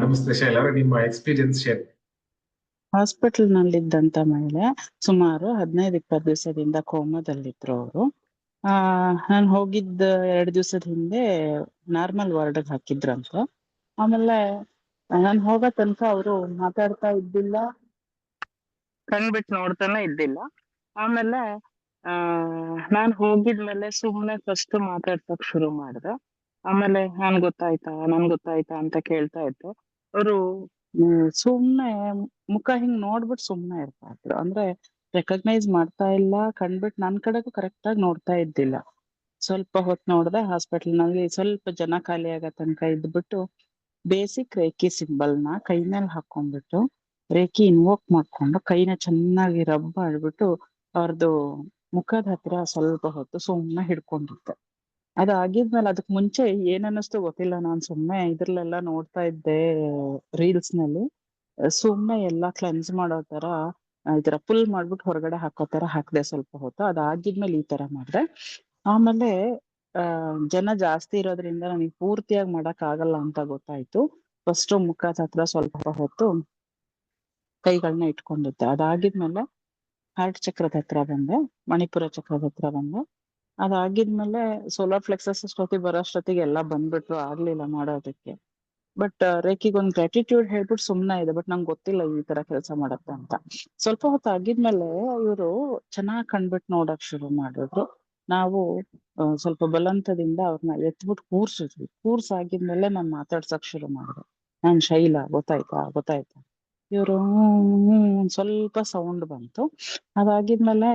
ನಮಸ್ತೆ ಶೈಲ ಅವರೇ, ನಿಮ್ಮ ಎಕ್ಸ್ಪೀರಿಯನ್ಸ್ ಶೇರ್ ಹಾಸ್ಪಿಟಲ್ ನಲ್ಲಿದ್ದಂತ ಮಹಿಳೆ ಸುಮಾರು ಹದಿನೈದು, ಇಪ್ಪತ್ತು ದಿವಸದಿಂದ ಕೋಮದಲ್ಲಿದ್ರು ಅವರು. ಆ, ನಾನು ಹೋಗಿದ್ದ ಎರಡು ದಿವಸದ ಹಿಂದೆ ನಾರ್ಮಲ್ ವಾರ್ಡ್ ಹಾಕಿದ್ರಂತ. ಆಮೇಲೆ ನಾನು ಹೋಗೋ ತನಕ ಅವರು ಮಾತಾಡ್ತಾ ಇದ್ದಿಲ್ಲ. ಕಣ್ಬಿಟ್ಟು ನೋಡ್ತಾನೆ ಇದ್ದಿಲ್ಲ. ಆಮೇಲೆ, ಆ, ನಾನ್ ಹೋಗಿದ್ಮೇಲೆ ಸುಮ್ನೆ ಫಸ್ಟ್ ಮಾತಾಡ್ಸಕ್ ಶುರು ಮಾಡಿದೆ. ಆಮೇಲೆ ನಾನ್ ಗೊತ್ತಾಯ್ತಾ, ನನ್ ಗೊತ್ತಾಯ್ತಾ ಅಂತ ಕೇಳ್ತಾ ಇತ್ತು ಅವರು ಸುಮ್ನೆ ಮುಖ ಹಿಂಗ್ ನೋಡ್ಬಿಟ್ಟು ಸುಮ್ನೆ ಇರ್ತಾ ಇದ್ರು. ಅಂದ್ರೆ ರೆಕಗ್ನೈಸ್ ಮಾಡ್ತಾ ಇಲ್ಲ ಕಂಡ್ಬಿಟ್ಟು ನನ್ ಕಡೆಗೂ ಕರೆಕ್ಟ್ ಆಗಿ ನೋಡ್ತಾ ಇದ್ದಿಲ್ಲ. ಸ್ವಲ್ಪ ಹೊತ್ತು ನೋಡ್ದೆ ಹಾಸ್ಪಿಟಲ್ನಲ್ಲಿ ಸ್ವಲ್ಪ ಜನ ಖಾಲಿ ಆಗೋ ತನಕ ಇದ್ಬಿಟ್ಟು ಬೇಸಿಕ್ ರೇಖಿ ಸಿಂಬಲ್ನ ಕೈ ಮೇಲೆ ಹಾಕೊಂಡ್ಬಿಟ್ಟು ರೇಖಿ ಇನ್ವೋಕ್ ಮಾಡ್ಕೊಂಡು ಕೈನ ಚೆನ್ನಾಗಿ ರಬ್ ಮಾಡ್ಬಿಟ್ಟು ಅವ್ರದ್ದು ಮುಖದ ಹತ್ರ ಸ್ವಲ್ಪ ಹೊತ್ತು ಸುಮ್ನೆ ಹಿಡ್ಕೊಂಡಿದ್ದೆ. ಅದಾಗಿದ್ಮೇಲೆ ಅದಕ್ ಮುಂಚೆ ಏನ್ ಗೊತ್ತಿಲ್ಲ. ನಾನ್ ಸುಮ್ನೆ ಇದ್ರಲ್ಲೆಲ್ಲ ನೋಡ್ತಾ ಇದ್ದೆ ರೀಲ್ಸ್ನಲ್ಲಿ. ಸುಮ್ನೆ ಎಲ್ಲಾ ಕ್ಲೆನ್ಸ್ ಮಾಡೋ ತರ ಈ ತರ ಪುಲ್ ಮಾಡ್ಬಿಟ್ಟು ಹೊರಗಡೆ ಹಾಕೋ ತರ ಹಾಕ್ದೆ ಸ್ವಲ್ಪ ಹೊತ್ತು. ಅದಾಗಿದ್ಮೇಲೆ ಈ ತರ ಮಾಡ್ದೆ. ಆಮೇಲೆ, ಆ, ಜನ ಜಾಸ್ತಿ ಇರೋದ್ರಿಂದ ನನಗೆ ಪೂರ್ತಿಯಾಗಿ ಮಾಡಕ್ ಆಗಲ್ಲ ಅಂತ ಗೊತ್ತಾಯ್ತು. ಫಸ್ಟ್ ಮುಖದ ಹತ್ರ ಸ್ವಲ್ಪ ಹೊತ್ತು ಕೈಗಳನ್ನ ಇಟ್ಕೊಂಡಿದ್ದೆ. ಅದಾಗಿದ್ಮೇಲೆ ಹಾರ್ಟ್ ಚಕ್ರದ ಹತ್ರ ಬಂದೆ, ಮಣಿಪುರ ಚಕ್ರದ ಹತ್ರ ಬಂದೆ. ಅದಾಗಿದ್ಮೇಲೆ ಸೋಲಾರ್ ಫ್ಲೆಕ್ಸಸ್ ಅಷ್ಟೊತ್ತಿಗೆ ಬರೋಷ್ಟೊತ್ತಿಗೆ ಎಲ್ಲ ಬಂದ್ಬಿಟ್ರು, ಆಗ್ಲಿಲ್ಲ ಮಾಡೋದಕ್ಕೆ. ಬಟ್ ರೇಖಿಗೆ ಒಂದ್ ಗ್ರಾಟಿಟ್ಯೂಡ್ ಹೇಳ್ಬಿಟ್ಟು ಸುಮ್ನೆ ಇದೆ ಬಟ್ ನಂಗೆ ಗೊತ್ತಿಲ್ಲ ಈ ತರ ಕೆಲಸ ಮಾಡತ್ತೆ ಅಂತ. ಸ್ವಲ್ಪ ಹೊತ್ತು ಆಗಿದ್ಮೇಲೆ ಇವರು ಚೆನ್ನಾಗ್ ಕಂಡ್ಬಿಟ್ಟು ನೋಡಕ್ ಶುರು ಮಾಡಿದ್ರು. ನಾವು ಸ್ವಲ್ಪ ಬಲಂತದಿಂದ ಅವ್ರನ್ನ ಎತ್ಬಿಟ್ಟು ಕೂರ್ಸಿದ್ವಿ. ಕೂರ್ಸ್ ಆಗಿದ್ಮೇಲೆ ನಾನ್ ಮಾತಾಡ್ಸಕ್ ಶುರು ಮಾಡಿದೆ. ನಾನ್ ಶೈಲ, ಗೊತ್ತಾಯ್ತಾ ಗೊತ್ತಾಯ್ತಾ? ಇವರು ಸ್ವಲ್ಪ ಸೌಂಡ್ ಬಂತು. ಅದಾಗಿದ್ಮೇಲೆ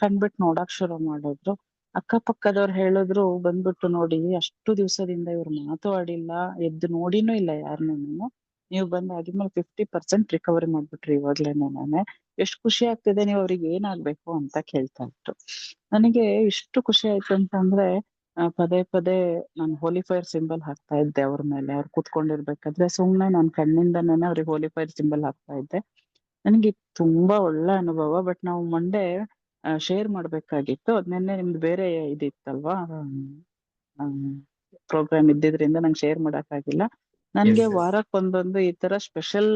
ಕಂಡ್ಬಿಟ್ಟು ನೋಡಕ್ ಶುರು ಮಾಡಿದ್ರು. ಅಕ್ಕಪಕ್ಕದವ್ರು ಹೇಳಿದ್ರು, ಬಂದ್ಬಿಟ್ಟು ನೋಡಿ, ಅಷ್ಟು ದಿವಸದಿಂದ ಇವ್ರು ಮಾತು ಆಡಿಲ್ಲ, ಎದ್ದು ನೋಡಿನೂ ಇಲ್ಲ ಯಾರನ್ನೂ ನೀವು ಬಂದ್ ಆದ್ಮೇಲೆ ಫಿಫ್ಟಿ ಪರ್ಸೆಂಟ್ ರಿಕವರಿ ಮಾಡ್ಬಿಟ್ರಿ ಇವಾಗ್ಲೇನೆ ನಾನೇ. ಎಷ್ಟು ಖುಷಿ ಆಗ್ತಿದೆ, ನೀವು ಅವ್ರಿಗೆ ಏನಾಗ್ಬೇಕು ಅಂತ ಕೇಳ್ತಾ ಇತ್ತು ನನಗೆ ಇಷ್ಟು ಖುಷಿ ಆಯ್ತು ಅಂತಂದ್ರೆ ಪದೇ ಪದೇ ನಾನು ಹೋಲಿ ಫೈರ್ ಸಿಂಬಲ್ ಹಾಕ್ತಾ ಇದ್ದೆ ಅವ್ರ ಮೇಲೆ. ಅವ್ರು ಕುತ್ಕೊಂಡಿರ್ಬೇಕಾದ್ರೆ ಸುಮ್ನೆ ನಾನ್ ಕಣ್ಣಿಂದನೇ ಅವ್ರಿಗೆ ಹೋಲಿ ಫೈರ್ ಸಿಂಬಲ್ ಹಾಕ್ತಾ ಇದ್ದೆ. ನನಗೆ ತುಂಬಾ ಒಳ್ಳೆ ಅನುಭವ, ಬಟ್ ನಾವು ಮಂಡೇ ಶೇರ್ ಮಾಡ್ಬೇಕಾಗಿತ್ತು. ಅದ್ ನಿನ್ನೆ ನಿಮ್ದು ಬೇರೆ ಇದಿತ್ತಲ್ವಾ? ಪ್ರೋಗ್ರಾಮ್ ಇದ್ದಿದ್ರಿಂದ ನಂಗೆ ಶೇರ್ ಮಾಡಕ್ಕಾಗಿಲ್ಲ. ನನ್ಗೆ ವಾರಕ್ಕೊಂದೊಂದು ಈ ತರ ಸ್ಪೆಷಲ್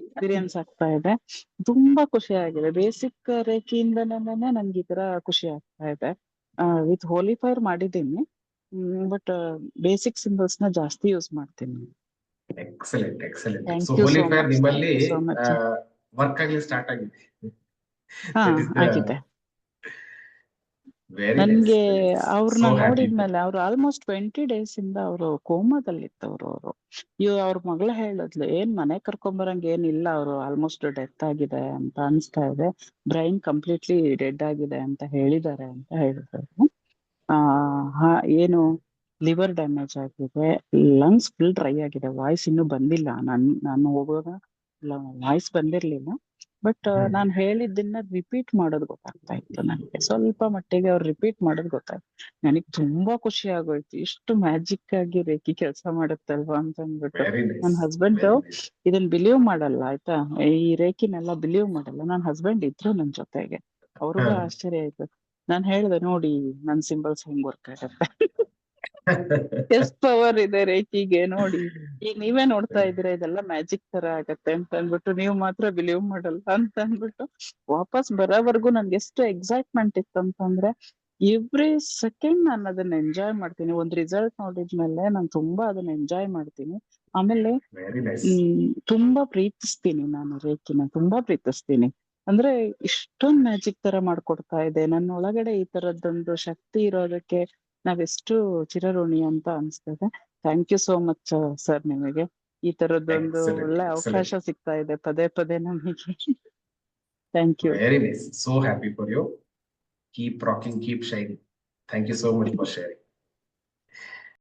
ಎಕ್ಸ್ಪೀರಿಯನ್ಸ್ ಆಗ್ತಾ ಇದೆ. ತುಂಬಾ ಖುಷಿ ಆಗಿದೆ. ಬೇಸಿಕ್ ರೇಖೆಯಿಂದನೇ ನನ್ಗೆ ಈ ತರ ಖುಷಿ ಆಗ್ತಾ ಇದೆ. ವಿತ್ ಹೋಲಿಫೈರ್ ಮಾಡಿದ್ದೀನಿ. ಬಟ್ ಬೇಸಿಕ್ ಸಿಂಬಲ್ಸ್ನ ಜಾಸ್ತಿ ಯೂಸ್ ಮಾಡ್ತೀನಿ. ಎಕ್ಸಲೆಂಟ್ ಎಕ್ಸಲೆಂಟ್ ನಿಮ್ಮಲ್ಲಿ. ವರ್ಕ್ ಆಗಲಿ ಸ್ಟಾರ್ಟ್ ಆಗಿದೆ. ಹಾ ಆಗಿದೆ very ನನ್ಗೆ ಅವ್ರನ್ನ So happy. ನೋಡಿದ್ಮೇಲೆ ಅವ್ರು ಆಲ್ಮೋಸ್ಟ್ ಟ್ವೆಂಟಿ ಡೇಸ್ ಇಂದ ಅವರು ಕೋಮಾದಲ್ಲಿತ್ತವ್ರು ಅವರು. ಇವ್ ಅವ್ರ ಮಗಳ ಹೇಳದ್ಲು ಏನ್ ಮನೆ ಕರ್ಕೊಂಬರಂಗ್ ಇಲ್ಲ ಅವರು ಆಲ್ಮೋಸ್ಟ್ ಡೆತ್ ಆಗಿದೆ ಅಂತ ಅನ್ಸ್ತಾ ಇದೆ. ಬ್ರೈನ್ ಕಂಪ್ಲೀಟ್ಲಿ ಡೆಡ್ ಆಗಿದೆ ಅಂತ ಹೇಳಿದ್ದಾರೆ ಅಂತ ಹೇಳಿದ್ರು. ಆ ಹ- ಏನು ಲಿವರ್ ಡ್ಯಾಮೇಜ್ ಆಗಿದೆ ಲಂಗ್ಸ್ ಫುಲ್ ಡ್ರೈ ಆಗಿದೆ ವಾಯ್ಸ್ ಇನ್ನೂ ಬಂದಿಲ್ಲ. ನನ್ ನಾನು ಹೋಗುವಾಗ ವಾಯ್ಸ್ ಬಂದಿರ್ಲಿಲ್ಲ. ಬಟ್ ನಾನ್ ನಾನು ಹೇಳಿದ್ದನ್ನ ರಿಪೀಟ್ ಮಾಡೋದು ಗೊತ್ತಾಗ್ತಾ ಇತ್ತು ನನಗೆ ಸ್ವಲ್ಪ ಮಟ್ಟಿಗೆ ಅವ್ರು ರಿಪೀಟ್ ಮಾಡೋದು ಗೊತ್ತಾಯ್ತು ನನಗ್ ತುಂಬಾ ಖುಷಿ ಆಗೋಯ್ತು. ಇಷ್ಟು ಮ್ಯಾಜಿಕ್ ಆಗಿ ರೇಖಿ ಕೆಲಸ ಮಾಡುತ್ತಲ್ವಾ ಅಂತ ಅಂದ್ಬಿಟ್ಟು ನನ್ ಹಸ್ಬೆಂಡ್ ಇದನ್ ಬಿಲೀವ್ ಮಾಡಲ್ಲ ಆಯ್ತಾ? ಈ ರೇಖಿನೆಲ್ಲ ಬಿಲೀವ್ ಮಾಡಲ್ಲ. ನನ್ ಹಸ್ಬೆಂಡ್ ಇದ್ರು ನನ್ ಜೊತೆಗೆ. ಅವ್ರಿಗೂ ಆಶ್ಚರ್ಯ ಆಯ್ತು. ನಾನ್ ಹೇಳ್ದೆ ನೋಡಿ ನನ್ ಸಿಂಬಲ್ಸ್ ಹೆಂಗ್ ವರ್ಕ್ ಆಗತ್ತೆ? ಎಷ್ಟ್ ಪವರ್ ಇದೆ ರೇಖಿಗೆ ನೋಡಿ. ಈಗ ನೀವೇ ನೋಡ್ತಾ ಇದ್ದೀರಾ ಇದೆಲ್ಲ ಮ್ಯಾಜಿಕ್ ತರ ಆಗತ್ತೆ ಅಂತ ಅಂದ್ಬಿಟ್ಟು ನೀವು ಮಾತ್ರ ಬಿಲೀವ್ ಮಾಡಲ್ಲ ಅಂತ ಅಂದ್ಬಿಟ್ಟು ವಾಪಸ್ ಬರೋವರೆಗೂ ನನ್ಗೆ ಎಷ್ಟು ಎಕ್ಸೈಟ್ಮೆಂಟ್ ಇತ್ತು ಅಂತಂದ್ರೆ ಎವ್ರಿ ಸೆಕೆಂಡ್ ನಾನು ಅದನ್ನ ಎಂಜಾಯ್ ಮಾಡ್ತೀನಿ. ಒಂದ್ ರಿಸಲ್ಟ್ ನೋಡಿದ್ಮೇಲೆ ನಾನು ತುಂಬಾ ಅದನ್ನ ಎಂಜಾಯ್ ಮಾಡ್ತೀನಿ. ಆಮೇಲೆ ತುಂಬಾ ಪ್ರೀತಿಸ್ತೀನಿ ನಾನು ರೇಖಿನ ತುಂಬಾ ಪ್ರೀತಿಸ್ತೀನಿ. ಅಂದ್ರೆ ಇಷ್ಟೊಂದ್ ಮ್ಯಾಜಿಕ್ ತರ ಮಾಡ್ಕೊಡ್ತಾ ಇದೆ. ನನ್ನ ಒಳಗಡೆ ಈ ತರದ್ದೊಂದು ಶಕ್ತಿ ಇರೋದಕ್ಕೆ ನಾವೆಷ್ಟು ಚಿರಋಣಿ ಅಂತ ಅನ್ಸ್ತದೆ. Thank you so much sir ನಿಮಗೆ. ಈ ತರದೊಂದು ಒಳ್ಳೆ ಅವಕಾಶ ಸಿಗ್ತಾ ಇದೆ ಪದೇ ಪದೇ ನಮಗೆ. Thank you very nice so happy for you keep rocking keep shining thank you so much for sharing